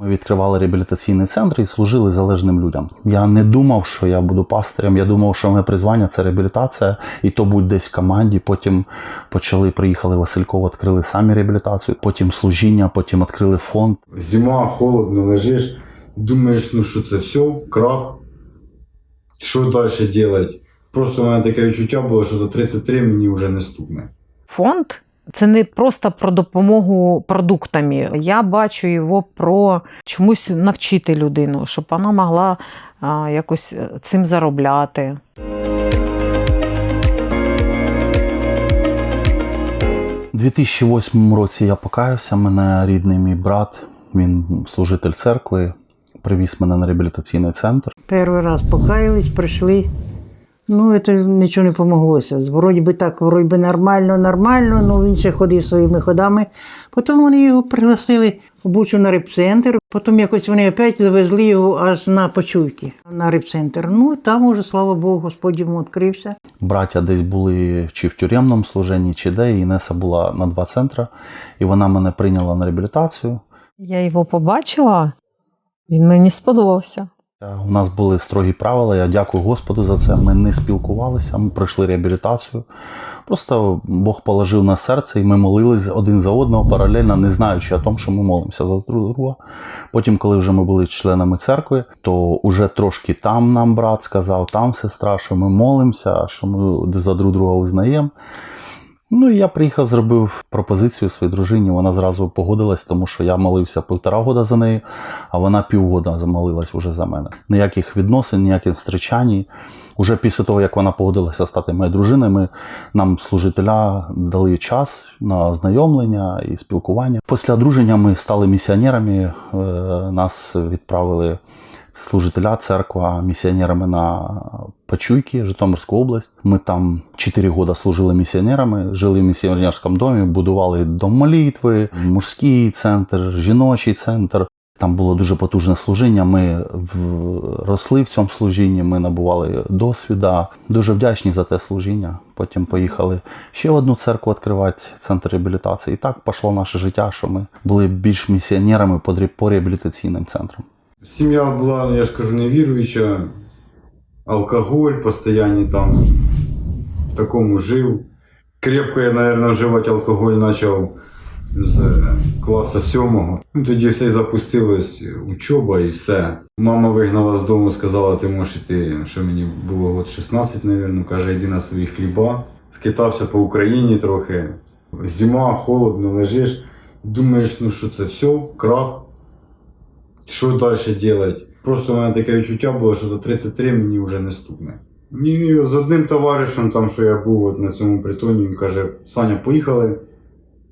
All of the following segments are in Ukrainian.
Ми відкривали реабілітаційний центр і служили залежним людям. Я не думав, що я буду пастирем. Я думав, що моє призвання це реабілітація, і то будь десь в команді. Потім почали, приїхали в Васильково, відкрили самі реабілітацію, потім служіння, потім відкрили фонд. Зима, холодно, лежиш, думаєш, ну що це все, крах. Що далі робити? Просто у мене таке відчуття було, що до 33 мені вже не стукне. Фонд це не просто про допомогу продуктами. Я бачу його про чомусь навчити людину, щоб вона могла а, якось е, цим заробляти. У 2008 році я покаявся. Мене рідний мій брат, він служитель церкви, привіз мене на реабілітаційний центр. Перший раз покаялись, прийшли. Ну, це нічого не помоглося. Вроді би так, вроді би нормально, нормально, ну він ще ходив своїми ходами. Потім вони його пригласили в Бучу на репцентр. Потім якось вони опять завезли його аж на почуйки на репцентр. Ну, там уже, слава Богу, Господь йому відкрився. Браття десь були чи в тюремному служенні, чи де. І Інеса була на два центри, і вона мене прийняла на реабілітацію. Я його побачила, він мені сподобався. Е, У нас були строгі правила. Я дякую Господу за це. Ми не спілкувалися, ми пройшли реабілітацію. Просто Бог положив на серце, і ми молились один за одного паралельно, не знаючи о тому, що ми молимося за друг друга. Потім, коли вже ми були членами церкви, то уже трошки там нам брат сказав, там сестра, що ми молимося, що ми за друг друга узнаємо. Ну і я приїхав, зробив пропозицію своїй дружині. Вона зразу погодилась, тому що я молився півтора года за нею, а вона півгода замолилась уже за мене. Ніяких відносин, ніяких зустрічань. Уже після того, як вона погодилася стати моєю дружиною, ми нам служителя дали час на знайомлення і спілкування. Після одруження ми стали місіонерами. Е, Нас відправили служителя церква місіонерами на Почуйки, Житомирську область. Ми там 4 роки служили місіонерами, жили в місіонерському домі, будували дом молитви, мужський центр, жіночий центр. Там було дуже потужне служіння. Ми в- росли в цьому служінні, ми набували досвіда. Дуже вдячні за те служіння. Потім поїхали ще в одну церкву відкривати центр реабілітації. І так пішло наше життя, що ми були більш місіонерами по реабілітаційним центрам. Сім'я була, я ж кажу, невіруюча, алкоголь, постійно там в такому жив. Крепко я, мабуть, вживати алкоголь почав з класу сьомого. Ну, тоді все і запустилось, учоба і все. Мама вигнала з дому, сказала, ти можеш іти, що мені було от 16, мабуть, каже, йди на свої хліба. Скитався по Україні трохи. Зима, холодно, лежиш, думаєш, ну що це все, крах. Що далі робити? Просто у мене таке відчуття було, що до 33 мені вже не стукне. І з одним товаришем, там, що я був от на цьому притоні, він каже: Саня, поїхали.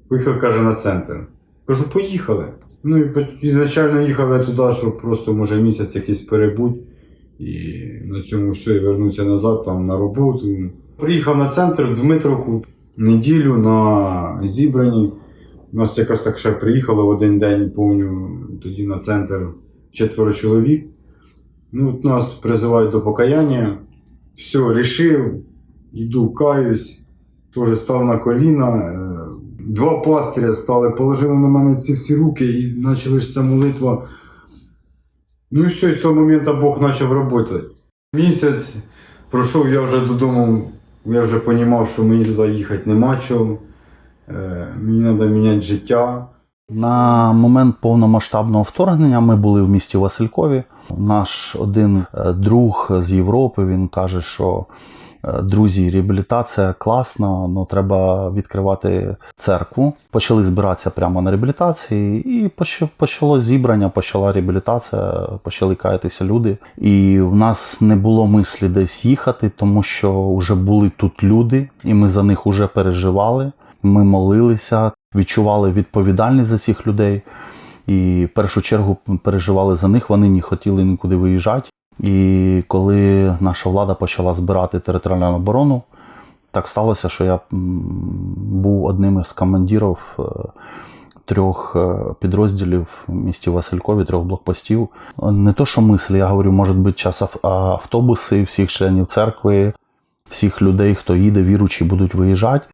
Поїхали, каже, на центр. Кажу, поїхали. Ну і ізначально їхали туди, щоб просто може місяць якийсь перебудь. І на цьому все, і вернутися назад там на роботу. Приїхав на центр в Дмитровку неділю на зібрані. У нас якось так ще приїхало в один день, помню, тоді на центр четверо чоловік. Ну, от нас призивають до покаяння. Все, рішив, йду, каюсь, теж став на коліна. Е, Два пастиря стали, положили на мене ці всі руки і почали ця молитва. Ну і все, і з того моменту Бог почав працювати. Місяць пройшов, я вже додому, я вже розумів, що мені туди їхати нема чого. Е, Мені треба міняти життя. На момент повномасштабного вторгнення ми були в місті Василькові. Наш один е, друг з Європи він каже, що е, друзі, реабілітація класна, але треба відкривати церкву. Почали збиратися прямо на реабілітації, і почало зібрання, почала реабілітація, почали каятися люди. І в нас не було мислі десь їхати, тому що вже були тут люди, і ми за них вже переживали. Ми молилися, відчували відповідальність за цих людей. І в першу чергу переживали за них, вони не хотіли нікуди виїжджати. І коли наша влада почала збирати територіальну оборону, так сталося, що я був одним із командирів е, трьох е, підрозділів місті Василькові, трьох блокпостів. Не то, що мислі, я говорю, може бути час автобуси всіх членів церкви, всіх людей, хто їде, віручі, будуть виїжджати.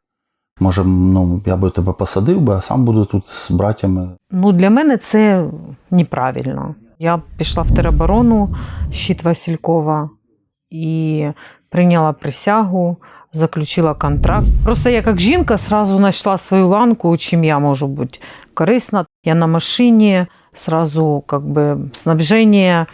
Може, ну, я би тебе посадив би, а сам буду тут з братями. Ну, для мене це неправильно. Я пішла в тероборону щит Василькова і прийняла присягу, заключила контракт. Просто я як жінка сразу знайшла свою ланку, чим я можу бути корисна. Я на машині, сразу как бы снабження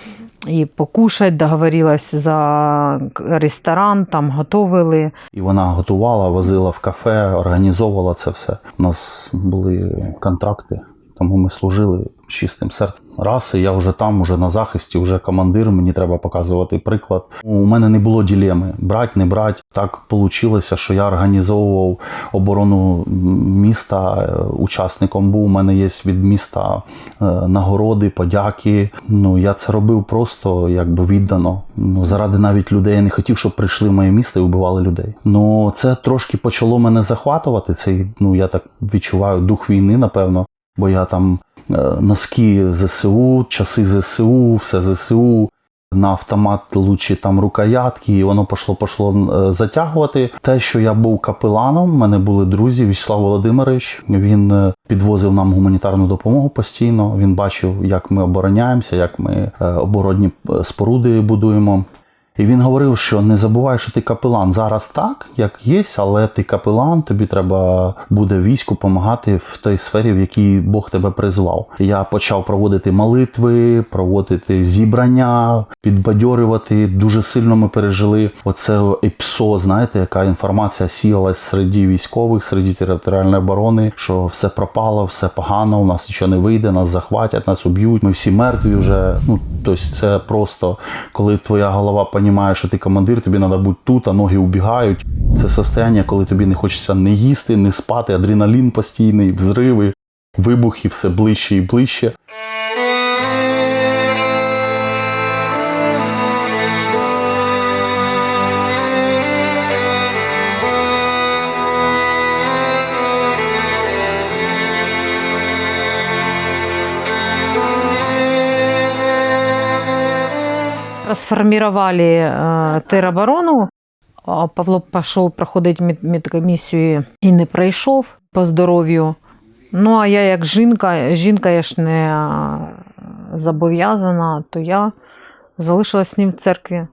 і покушать, договорилась за ресторан, там готовили. І вона готувала, возила в кафе, організовувала це все. У нас були контракти, тому ми служили з чистим серцем. Раз, і я вже там, вже на захисті, вже командир, мені треба показувати приклад. У мене не було ділеми, брать, не брать. Так вийшло, що я організовував оборону міста, е, учасником був. У мене є від міста е, нагороди, подяки. Ну я це робив просто якби віддано. Ну заради навіть людей я не хотів, щоб прийшли в моє місто і вбивали людей. Ну це трошки почало мене захватувати. Цей ну я так відчуваю дух війни, напевно. Бо я там е, носки ЗСУ, часи ЗСУ, все ЗСУ. На автомат лучі там рукоятки, і воно пішло пішло е, затягувати. Те, що я був капеланом, в мене були друзі. Вячеслав Володимирович. Він е, підвозив нам гуманітарну допомогу постійно. Він бачив, як ми обороняємося, як ми оборонні споруди будуємо. І він говорив, що не забувай, що ти капелан. Зараз так, як є, але ти капелан, тобі треба буде війську допомагати в той сфері, в якій Бог тебе призвав. Я почав проводити молитви, проводити зібрання, підбадьорювати. Дуже сильно ми пережили оце ІПСО, знаєте, яка інформація сіялась серед військових, серед територіальної оборони, що все пропало, все погано, у нас нічого не вийде, нас захватять, нас уб'ють, ми всі мертві вже. Ну, тобто це просто коли твоя голова розуміє, що ти командир, тобі треба бути тут, а ноги убігають. Це состояння, коли тобі не хочеться не їсти, не спати, адреналін постійний, взриви, вибухи, все ближче і ближче. Расформировали э, тероборону. Павло пішов проходити мед- медкомісію і не пройшов по здоров'ю. Ну, а я як жінка, жінка я ж не е, зобов'язана, то я залишилась з ним в церкві.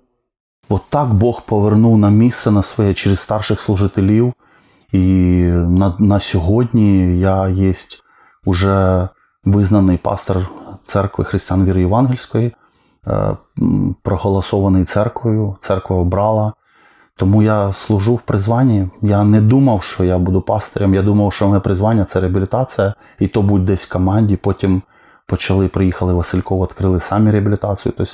От так Бог повернув на місце на своє через старших служителів. І на, на сьогодні я є уже визнаний пастор церкви християн віри Євангельської, проголосований церквою, церква обрала. Тому я служу в призванні. Я не думав, що я буду пастирем. Я думав, що моє призвання це реабілітація, і то будь десь в команді. Потім почали, приїхали в відкрили самі реабілітацію. Тобто,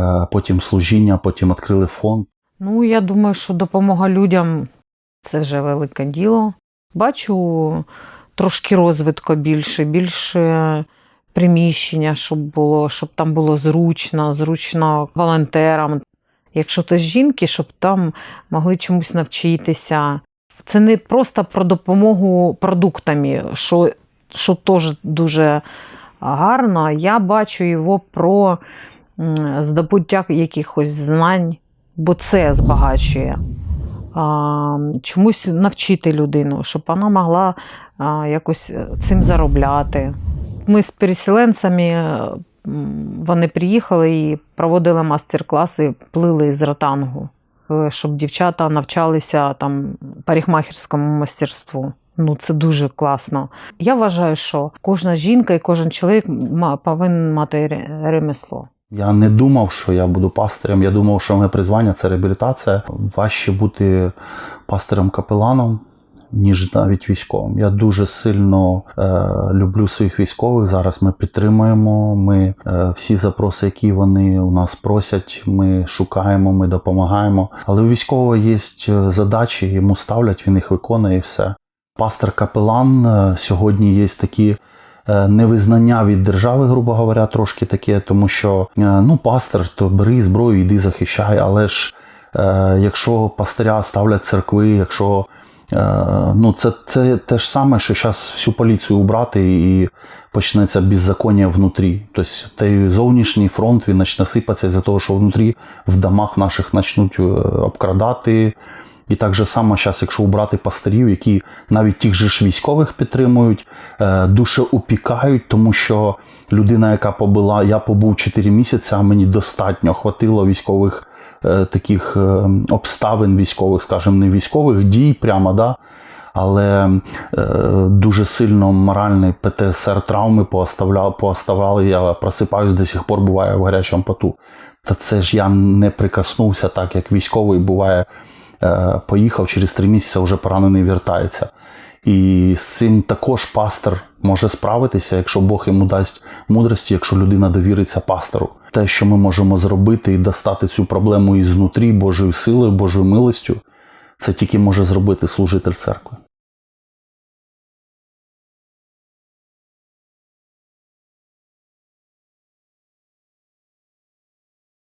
е, потім служіння, потім відкрили фонд. Ну, я думаю, що допомога людям це вже велике діло. Бачу трошки розвитку більше, більше приміщення, щоб було, щоб там було зручно, зручно волонтерам. Якщо то жінки, щоб там могли чомусь навчитися. Це не просто про допомогу продуктами, що, що теж дуже гарно. Я бачу його про здобуття якихось знань, бо це збагачує. Чомусь навчити людину, щоб вона могла якось цим заробляти. Ми з переселенцями вони приїхали і проводили мастер-класи, плили з ротангу, е, щоб дівчата навчалися там парикмахерському мастерству. Ну, це дуже класно. Я вважаю, що кожна жінка і кожен чоловік повинен мати ремесло. Я не думав, що я буду пастирем. Я думав, що моє призвання це реабілітація. Важче бути пастирем-капеланом, ніж навіть військовим. Я дуже сильно е, люблю своїх військових. Зараз ми підтримуємо. Ми е, всі запроси, які вони у нас просять, ми шукаємо, ми допомагаємо. Але у військового є задачі, йому ставлять, він їх виконує і все. Пастор-капелан е, сьогодні є такі е, невизнання від держави, грубо говоря, трошки таке, тому що е, ну, пастор, то бери зброю, йди захищай. Але ж е, якщо пастиря ставлять церкви, якщо е, ну, це, це те ж саме, що зараз всю поліцію убрати і почнеться беззаконня внутрі. Тобто той зовнішній фронт він почне сипатися з-за того, що внутрі в домах наших почнуть е, обкрадати. І так же само зараз, якщо убрати пастирів, які навіть тих же ж військових підтримують, е, дуже упікають, тому що людина, яка побула, я побув 4 місяці, а мені достатньо хватило військових е, таких е, обставин військових, скажімо, не військових дій прямо, да, але е, дуже сильно моральний ПТСР травми пооставали. Я просипаюсь до сих пор, буває в гарячому поту. Та це ж я не прикоснувся так, як військовий буває. е, Поїхав через три місяці, вже поранений вертається. І з цим також пастор може справитися, якщо Бог йому дасть мудрості, якщо людина довіриться пастору. Те, що ми можемо зробити і достати цю проблему ізнутрі Божою силою, Божою милостю, це тільки може зробити служитель церкви.